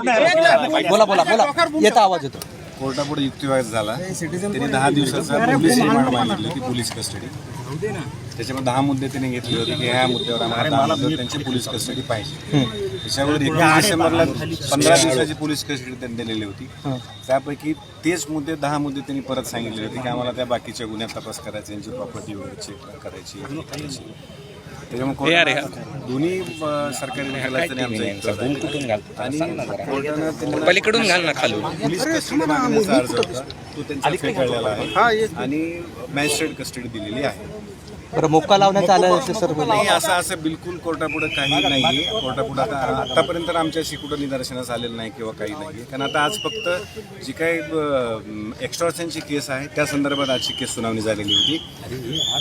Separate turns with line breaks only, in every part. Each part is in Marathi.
बोला बोला बोला. येता आवाज येतो.
कोर्टापुढे युक्तिवाद झाला. त्यांनी दहा दिवसाचा पोलीस रिमांड मागितली होती पोलीस कस्टडी. त्याच्यामध्ये दहा मुद्दे त्यांनी घेतले होते की ह्या मुद्द्यावर आम्हाला त्यांची पोलीस कस्टडी पाहिजे. त्याच्यावर एकवीस डिसेंबरला पंधरा दिवसाची पोलीस कस्टडी त्यांनी दिलेली होती. त्यापैकी तेच मुद्दे दहा मुद्दे त्यांनी परत सांगितले होते की आम्हाला त्या बाकीच्या गुन्ह्यात तपास करायचा यांची प्रॉपर्टी वगैरे चेक करायची. त्याच्यामुळे दोन्ही सरकारी आमचा. आणि कोर्टानं त्यांना
पलीकडून घाल ना खालून
पोलीस कस्टडी मागण्याचा अर्ज होता. तो त्यांचा फेटाळलेला आहे. आणि मॅजिस्ट्रेट कस्टडी दिलेली आहे.
बरं मोक्का लावण्यात आलं असेल सर
नाही असं असं बिलकुल कोर्टापुढे काही नाही कोर्टापुढे आता आतापर्यंत आमच्याशी कुठं निदर्शनास आलेलं नाही किंवा काही नाही कारण आता आज फक्त जी काही एक्स्ट्रॉशनची केस आहे त्या संदर्भात आजची केस सुनावणी झालेली होती.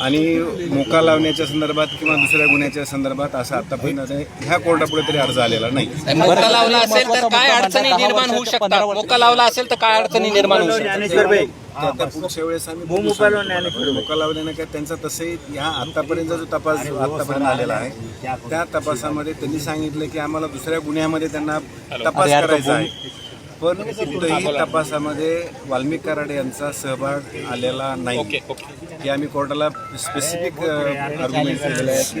आणि मोका लावण्याच्या संदर्भात किंवा दुसऱ्या गुन्ह्याच्या संदर्भात असं आतापर्यंत ह्या कोर्टापुढे तरी अर्ज आलेला नाही.
मोका लावला असेल तर काय अडचणी निर्माण होऊ शकतात? मोका लावला असेल तर काय अडचणी निर्माण होऊ शकतात?
त्या पुढच्या वेळेस आम्ही बघू शकतो. मोका लावल्याने काय त्यांचा तसंही ह्या आतापर्यंत जो तपास आतापर्यंत आलेला आहे त्या तपासामध्ये त्यांनी सांगितलं की आम्हाला दुसऱ्या गुन्ह्यामध्ये त्यांना तपास करायचा आहे. पण कुठंही तपासामध्ये वाल्मिक कराडे यांचा सहभाग आलेला नाही. की आम्ही कोर्टाला स्पेसिफिक आर्ग्युमेंट केलेलं आहे की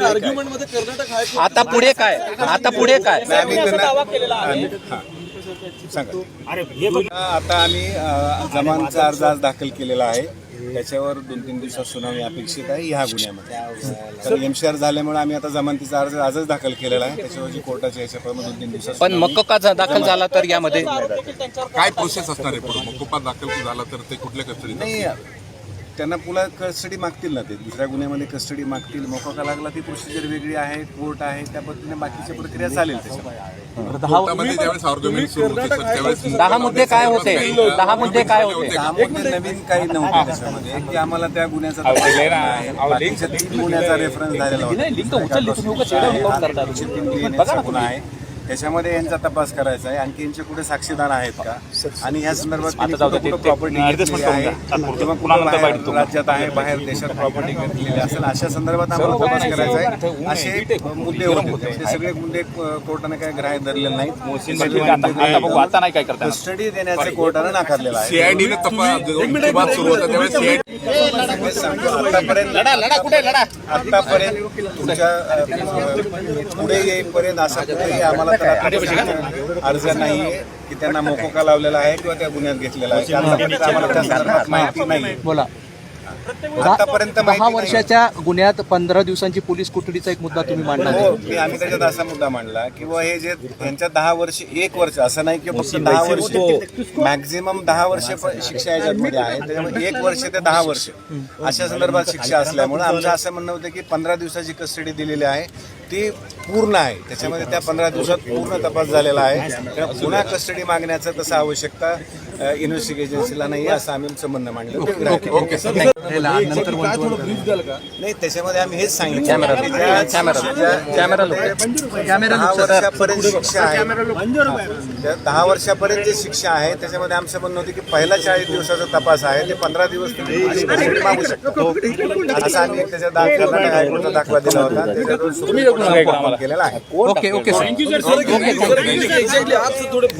आता पुढे काय? आता पुढे काय?
हा. सांगा. आता आम्ही जमानचा अर्ज आज दाखल केलेला आहे. त्याच्यावर दोन तीन दिवसात सुनावणी अपेक्षित आहे ह्या गुन्ह्यामध्ये. तर एमसीआर झाल्यामुळे आम्ही आता जमानतीचा अर्ज आजच दाखल केलेला आहे. त्याच्यावर जी कोर्टाच्या ह्याच्याप्रमाणे दोन तीन दिवसात
पण मक्का दाखल झाला तर यामध्ये?
काय प्रोसेस असणार आहे पुढे? मग दाखल झाला तर ते कुठल्या कस्टडीत
नाही त्यांना पुन्हा कस्टडी मागतील ना ते. दुसऱ्या गुन्ह्यामध्ये कस्टडी मागतील. मोका का लागला ती प्रोसिजर वेगळी आहे कोर्ट आहे त्या पद्धतीने बाकीची प्रक्रिया चालेल
होते
दहा मुद्दे काय होते? दहा मुद्दे काय होते?
त्यामध्ये नवीन काही नव्हतं त्याच्यामध्ये. की आम्हाला त्या गुन्ह्याचा. बाकीच्या तीन गुन्ह्याचा रेफरन्स झालेला होता. तीन गुन्हा आहे. त्याच्यामध्ये यांचा तपास करायचा आहे आणखी यांचे कुठे साक्षीदार आहेत का आणि ह्या संदर्भात त्यांनी कुठं कुठं प्रॉपर्टी घेतलेली आहे किंवा कुठं बाहेर राज्यात आहे बाहेर देशात प्रॉपर्टी घेतलेली असेल अशा संदर्भात आम्हाला तपास करायचा आहे असे मुद्दे होते ते सगळे मुद्दे अ, कोर्टाने काय ग्राह्य धरलेले नाहीत कस्टडी देण्याचं कोर्टाने नाकारलेलं आहे
सीआयडीने तपास सुरू होता सीआयडी
आतापर्यंत आतापर्यंत तुमच्या अ, पुढे येईपर्यंत असा कुठेही आम्हाला अर्ज नाहीये की त्यांना मोकोका लावलेला आहे किंवा त्या गुन्ह्यात घेतलेला आहे. आम्हाला त्या संदर्भात माहिती नाही.
बोला.
आतापर्यंत
दहा
नाही.
वर्षाच्या गुन्ह्यात पंधरा दिवसांची पोलीस कोठडीचा एक मुद्दा तुम्ही मांडला
हो मी आम्ही त्याच्यात असा मुद्दा मांडला की बुवा हे जे त्यांच्या दहा वर्ष एक वर्ष असं नाही की फक्त दहा वर्ष मॅक्झिमम दहा वर्ष शिक्षा याच्यामध्ये आहे. त्याच्यामुळे एक वर्ष ते दहा वर्ष. अशा संदर्भात शिक्षा असल्यामुळे आमचं असं म्हणणं होतं की पंधरा दिवसाची कस्टडी दिलेली आहे. ती पूर्ण आहे. त्याच्यामध्ये त्या पंधरा दिवसात पूर्ण तपास झालेला आहे. पुन्हा कस्टडी मागण्याचं तसं आवश्यकता इन्व्हेस्टिगेशन एजन्सीला नाही आहे असं आम्ही आमचं म्हणणं मांडलं. ओके नाही त्याच्यामध्ये आम्ही हेच सांगितलं. शिक्षा आहे. त्या दहा वर्षापर्यंत जी शिक्षा आहे त्याच्यामध्ये आमचं म्हणणं होतं की पहिला चाळीस दिवसाचा तपास आहे. ते पंधरा दिवस मागू शकता. असा आम्ही त्याच्या दा- कर्नाटक हायकोर्टचा दाखला दिला होता. त्याच्यातून कोर्टाने केलेला आहे?
Okay okay sir.